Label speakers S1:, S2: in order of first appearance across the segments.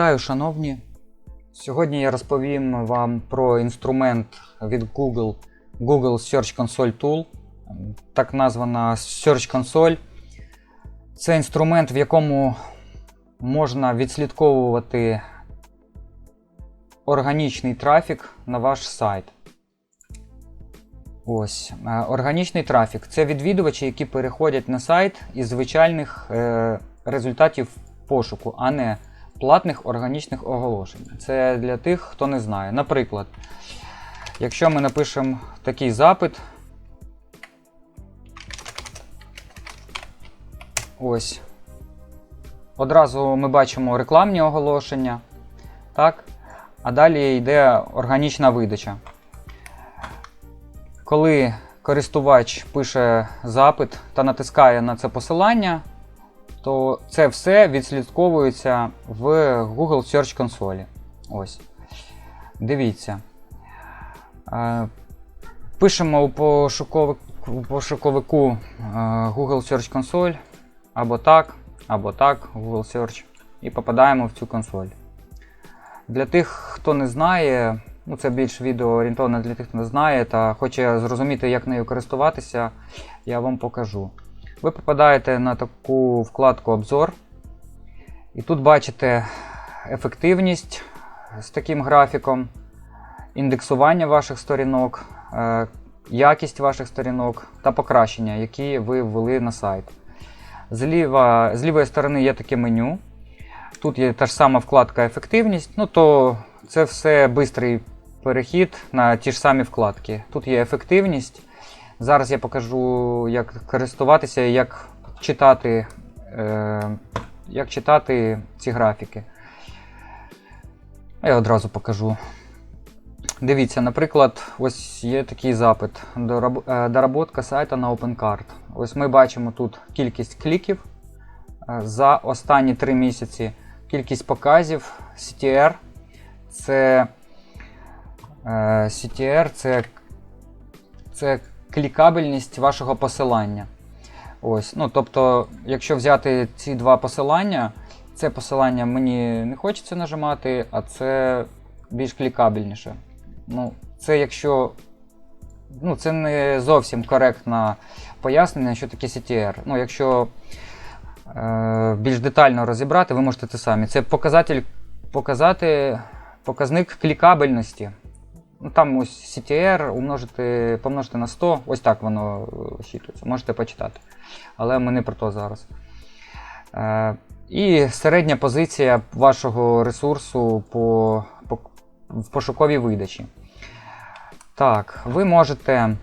S1: Вітаю, шановні! Сьогодні я розповім вам про інструмент від Google Google Search Console Tool, так названа Search Console. Це інструмент, в якому можна відслідковувати органічний трафік на ваш сайт. Ось. е, Органічний трафік це відвідувачі, які переходять на сайт із звичайних е, результатів пошуку, а не платних органічних оголошень. Це для тих, хто не знає. Наприклад, якщо ми напишемо такий запит. Ось. Одразу ми бачимо рекламні оголошення. Так? А далі йде органічна видача. Коли користувач пише запит та натискає на це посилання, то це все відслідковується в Google Search консолі. Ось. Дивіться. Е, Пишемо у пошуковик, пошуковику е, Google Search Console або так, або так, Google Search, і попадаємо в цю консоль. Для тих, хто не знає, ну це більш відео орієнтоване для тих, хто не знає та хоче зрозуміти, як нею користуватися, я вам покажу. Ви попадаєте на таку вкладку Обзор. І тут бачите ефективність з таким графіком, індексування ваших сторінок, е, якість ваших сторінок та покращення, які ви ввели на сайт. Зліва, з лівої сторони є таке меню. Тут є та ж сама вкладка Ефективність. Ну то це все бистрий перехід на ті ж самі вкладки. Тут є ефективність. Зараз я покажу, як користуватися як читати, е, як читати ці графіки. Я одразу покажу. Дивіться, наприклад, ось є такий запит. Е, Доработка сайта на OpenCard. Ось ми бачимо тут кількість кліків е, за останні 3 місяці, кількість показів, CTR. Це е, CTR це, це клікабельність вашого посилання. Ось, ну, тобто, якщо взяти ці два посилання, це посилання мені не хочеться нажимати, а це більш клікабельніше. Ну, це якщо. Ну, це не зовсім коректне пояснення, що таке CTR. Ну, якщо е, більш детально розібрати, ви можете це самі. Це показатель, показати, показник клікабельності. Ну, там ось CTR умножити, помножити на 100, ось так воно е, щитується. Можете почитати. Але ми не про то зараз. Е, і середня позиція вашого ресурсу по, по, в пошуковій видачі. Так, ви можете.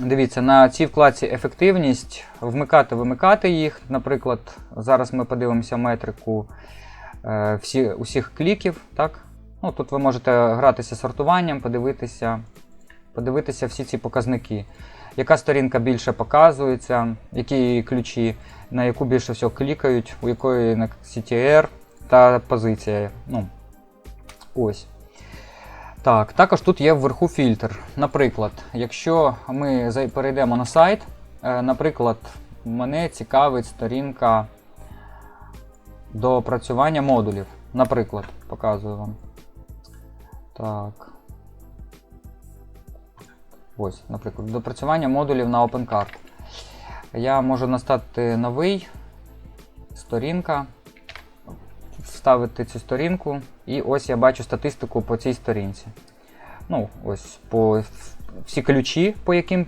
S1: Дивіться, на цій вкладці ефективність вмикати-вимикати їх. Наприклад, зараз ми подивимося метрику е, всі, усіх кліків. Так? Ну, Тут ви можете гратися сортуванням, подивитися, подивитися всі ці показники. Яка сторінка більше показується, які ключі, на яку більше всього клікають, у якої на CTR та позиція. Ну, ось. Так, також тут є вверху фільтр. Наприклад, якщо ми перейдемо на сайт, е, наприклад, мене цікавить сторінка до опрацювання модулів. Наприклад, показую вам. Так. Ось, наприклад, допрацювання модулів на OpenCard. Я можу настати новий сторінка, вставити цю сторінку, і ось я бачу статистику по цій сторінці. Ну, ось по всі ключі, по яким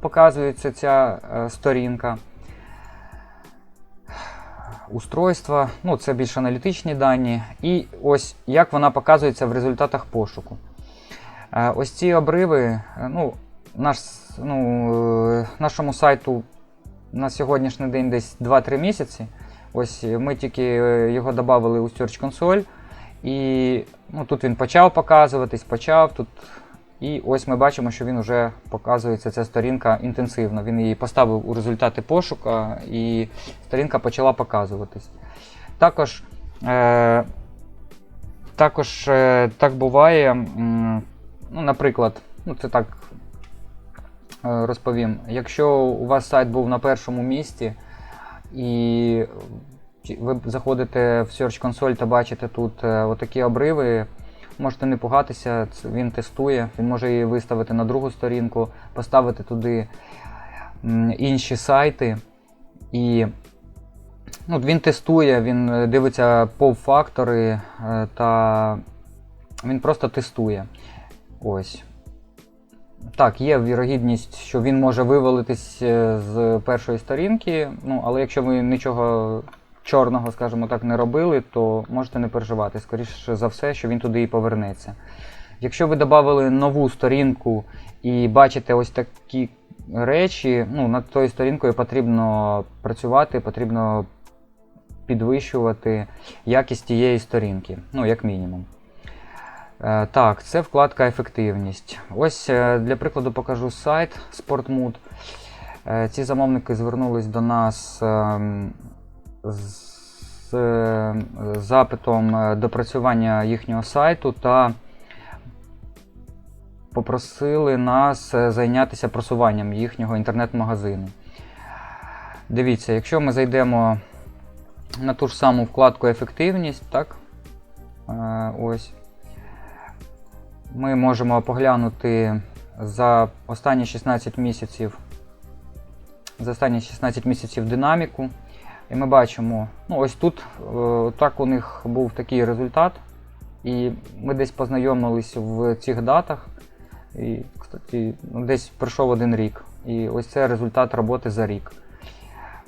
S1: показується ця е, сторінка. Устройства, ну це більш аналітичні дані. І ось як вона показується в результатах пошуку. Е, Ось ці обриви, е, ну, наш, ну, е, нашому сайту на сьогоднішній день десь 2-3 місяці. Ось ми тільки його додали у Search Console. І ну, тут він почав показуватись, почав тут. І ось ми бачимо, що він вже показується ця сторінка інтенсивно. Він її поставив у результати пошука, і сторінка почала показуватись. Також, е, також е, так буває, ну, наприклад, ну, це так е, розповім. Якщо у вас сайт був на першому місці, і ви заходите в Search Console та бачите тут е, отакі обриви. Можете не пугатися, він тестує, він може її виставити на другу сторінку, поставити туди інші сайти. І ну, він тестує, він е, дивиться пов-фактори е, та він просто тестує. Ось. Так, є вірогідність, що він може вивалитись е, з першої сторінки, ну, але якщо ви нічого чорного, скажімо так, не робили, то можете не переживати. Скоріше за все, що він туди і повернеться. Якщо ви додали нову сторінку і бачите ось такі речі, ну, над тою сторінкою потрібно працювати, потрібно підвищувати якість тієї сторінки, ну, як мінімум. Е, Так, це вкладка ефективність. Ось е, для прикладу покажу сайт SportMood. Е, Ці замовники звернулись до нас ем, з е, запитом е, допрацювання їхнього сайту та попросили нас е, зайнятися просуванням їхнього інтернет-магазину. Дивіться, якщо ми зайдемо на ту ж саму вкладку ефективність, так? Ось ми можемо поглянути за останні 16 місяців за останні 16 місяців динаміку. І ми бачимо, ну ось тут е, так у них був такий результат. І ми десь познайомились в цих датах. І, кстати, ну, десь пройшов один рік. І ось це результат роботи за рік.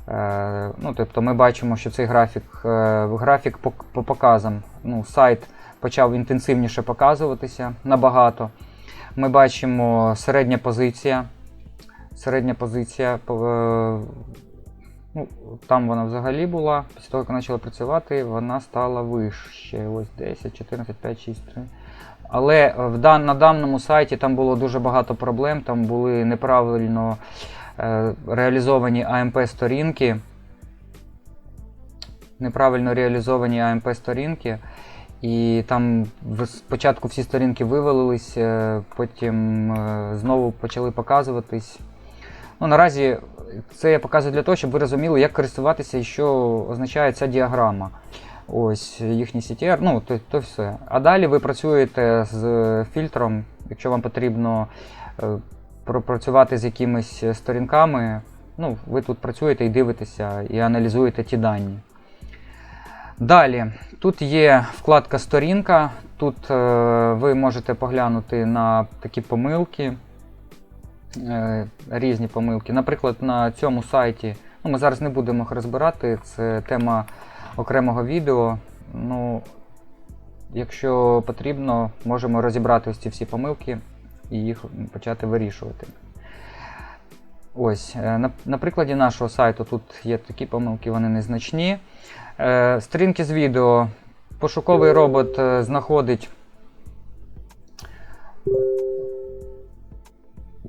S1: Е, ну, тобто ми бачимо, що цей графік, е, графік по, по показам. Ну, сайт почав інтенсивніше показуватися набагато. Ми бачимо середня позиція. Середня позиція, ну, там вона взагалі була. Після того, як вона почала працювати, вона стала вище. Ось 10, 14, 5, 6, 3. Але в дан, на даному сайті там було дуже багато проблем, там були неправильно е, реалізовані АМП-сторінки. Неправильно реалізовані АМП-сторінки. І там спочатку всі сторінки вивалились, е, потім е, знову почали показуватись. Ну, наразі це я показую для того, щоб ви розуміли, як користуватися і що означає ця діаграма. Ось їхній CTR, ну то, то все. А далі ви працюєте з фільтром, якщо вам потрібно е, пропрацювати з якимись сторінками. Ну, ви тут працюєте і дивитеся, і аналізуєте ті дані. Далі, тут є вкладка Сторінка. Тут е, ви можете поглянути на такі помилки, різні помилки. Наприклад, на цьому сайті, ну, ми зараз не будемо їх розбирати, це тема окремого відео. Ну, якщо потрібно, можемо розібрати ось ці всі помилки і їх почати вирішувати. Ось, е, на, на прикладі нашого сайту тут є такі помилки, вони незначні. Е, Сторінки з відео. Пошуковий робот е, знаходить.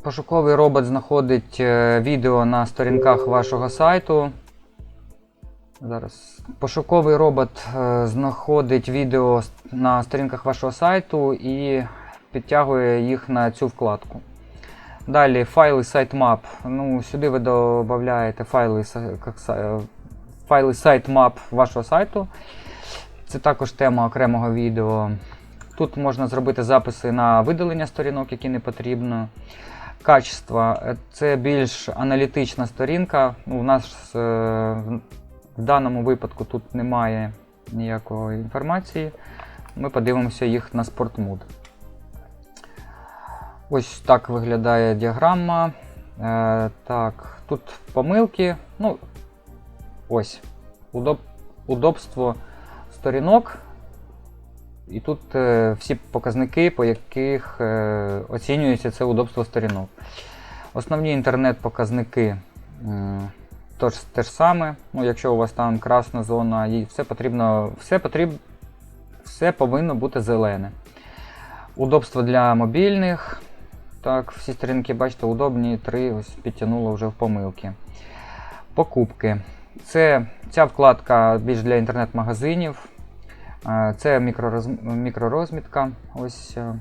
S1: Пошуковий робот знаходить е, відео на сторінках вашого сайту. Зараз. Пошуковий робот е, знаходить відео на сторінках вашого сайту і підтягує їх на цю вкладку. Далі файли sitemap. Ну, сюди ви додаєте файли, файли sitemap вашого сайту. Це також тема окремого відео. Тут можна зробити записи на видалення сторінок, які не потрібно. Качество Е, це більш аналітична сторінка. Ну, у нас е, в- в даному випадку тут немає ніякої інформації. Ми подивимося їх на SportMood. Ось так виглядає діаграма. Е, так, тут помилки. Ну, ось. Удоб, удобство сторінок. І тут е, всі показники, по яких е, оцінюється це удобство сторінок. Основні інтернет-показники м, тож, те ж саме. Ну, якщо у вас там красна зона, і все потрібно, все потріб, все повинно бути зелене. Удобство для мобільних. Так, всі сторінки, бачите, удобні, три ось підтягнуло вже в помилки. Покупки. Це ця вкладка більш для інтернет-магазинів. Це мікророз, мікророзмітка. Ось. е.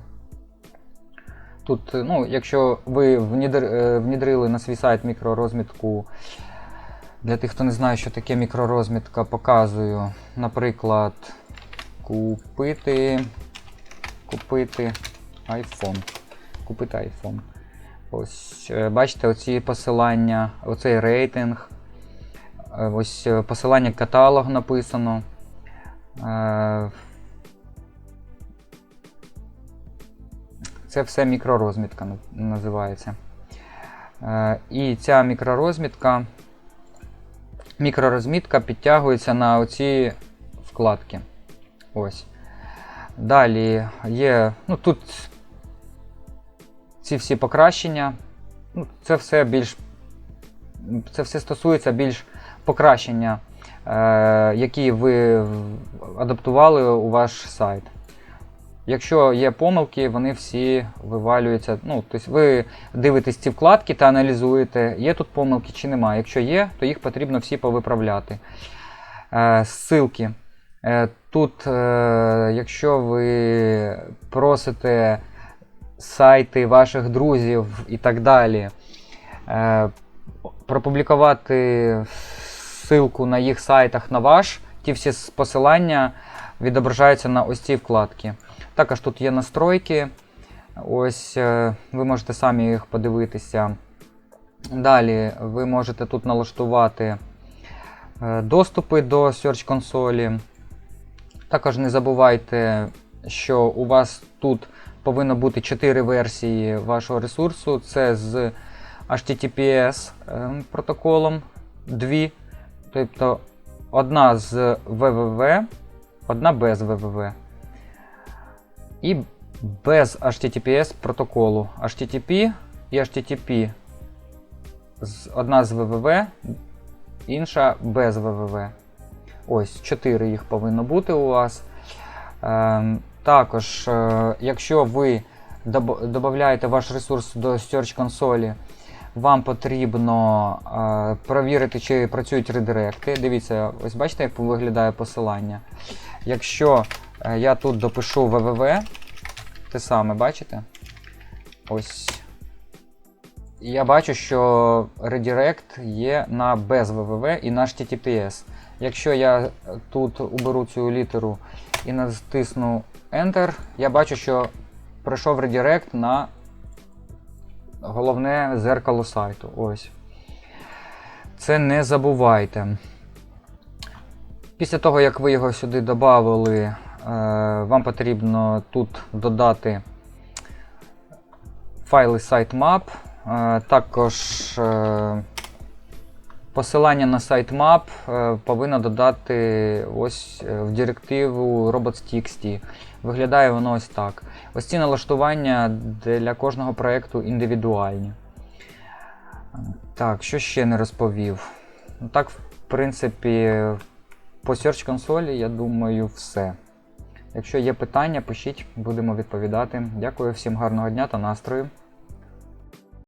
S1: Тут, е, ну, якщо ви внідр, е, внідрили на свій сайт мікророзмітку Для тих, хто не знає, що таке мікророзмітка, показую. Наприклад, купити. Купити iPhone. Купити iPhone. Ось, бачите, оці посилання, оцей рейтинг. Ось посилання каталог написано. Е, Це все мікророзмітка називається. Е, І ця мікророзмітка, мікророзмітка підтягується на оці вкладки. Ось. Далі є. Ну, тут ці всі покращення. Ну, це все більш. Це все стосується більш покращення, які ви адаптували у ваш сайт. Якщо є помилки, вони всі вивалюються. Ну, тобто ви дивитесь ці вкладки та аналізуєте, є тут помилки чи немає. Якщо є, то їх потрібно всі повиправляти. Е, ссылки. Е, тут, е, якщо ви просите сайти ваших друзів і так далі, е, пропублікувати ссылку на їх сайтах на ваш, ті всі посилання відображаються на ось цій вкладці. Також тут є настройки. Ось е, ви можете самі їх подивитися. Далі ви можете тут налаштувати е, доступи до Search консолі. Також не забувайте, що у вас тут повинно бути 4 версії вашого ресурсу. Це з HTTPS е, протоколом, дві. Тобто одна з www, одна без www. І без HTTPS протоколу. HTTP і HTTP. Одна з www, інша без www. Ось, 4 їх повинно бути у вас. Ем, також, е, якщо ви додаєте ваш ресурс до Search консолі, вам потрібно е, перевірити, чи працюють редиректи. Дивіться, ось бачите, як виглядає посилання. Якщо е, я тут допишу www, те саме, бачите? Ось. Я бачу, що редирект є на без www і на HTTPS. Якщо я е, тут уберу цю літеру і натисну Enter, я бачу, що пройшов редирект на головне зеркало сайту. Ось. Це не забувайте. Після того, як ви його сюди додали, е, вам потрібно тут додати файли sitemap, е, також е, посилання на sitemap е, повинно додати ось е, в директиву robots.txt. Виглядає воно ось так. Ось ці налаштування для кожного проєкту індивідуальні. Так, що ще не розповів? Ну, Так, в принципі, по Search консолі, я думаю, все. Якщо є питання, пишіть, будемо відповідати. Дякую всім гарного дня та настрою.